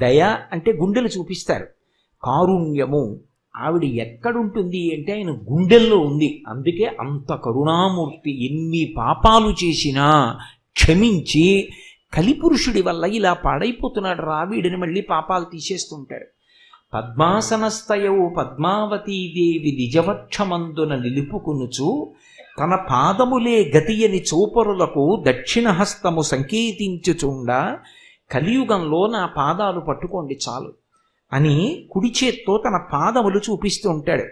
దయ అంటే గుండెలు చూపిస్తారు. కారుణ్యము. ఆవిడ ఎక్కడుంటుంది అంటే ఆయన గుండెల్లో ఉంది. అందుకే అంత కరుణామూర్తి ఎన్ని పాపాలు చేసినా క్షమించి కలిపురుషుడి వల్ల ఇలా పాడైపోతున్నాడు రావీడిని మళ్ళీ పాపాలు తీసేస్తుంటాడు. పద్మాసనస్థయవు పద్మావతీదేవి నిజవక్షమందున నిలుపుకునుచు తన పాదములే గతియని చూపరులకు దక్షిణహస్తము సంకేతించుచుండా కలియుగంలో నా పాదాలు పట్టుకోండి చాలు అని కుడి చేత్తో తన పాదములు చూపిస్తూ ఉంటాడు.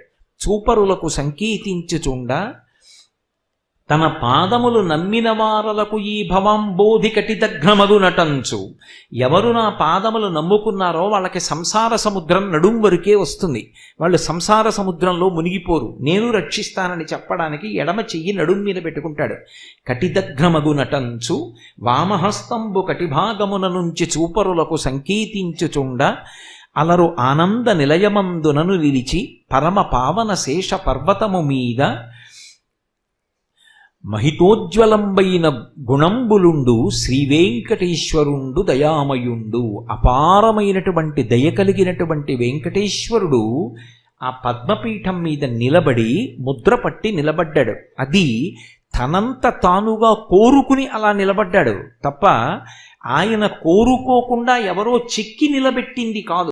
చూపరులకు సంకేతించుచుండ తన పాదములు నమ్మిన వారలకు ఈ భవంబోధి కటిదగ్నమగు నటంచు. ఎవరు నా పాదములు నమ్ముకున్నారో వాళ్ళకి సంసార సముద్రం నడుం వరకే వస్తుంది. వాళ్ళు సంసార సముద్రంలో మునిగిపోరు. నేను రక్షిస్తానని చెప్పడానికి ఎడమ చెయ్యి నడుం మీద పెట్టుకుంటాడు. కటిదగ్నమగు నటంచు. వామహస్తంబు కటిభాగమున నుంచి చూపరులకు సంకేతించుచుండ. అలరు ఆనంద నిలయమందునను నిలిచి పరమ పావన శేష పర్వతము మీద మహితోజ్వలంబైన గుణంబులుండు శ్రీవేంకటేశ్వరుండు దయామయుండు అపారమైనటువంటి దయ కలిగినటువంటి వెంకటేశ్వరుడు ఆ పద్మపీఠం మీద నిలబడి ముద్ర పట్టి నిలబడ్డాడు. అది తనంత తానుగా కోరుకుని అలా నిలబడ్డాడు. తప్ప ఆయన కోరుకోకుండా ఎవరో చెక్కి నిలబెట్టింది కాదు.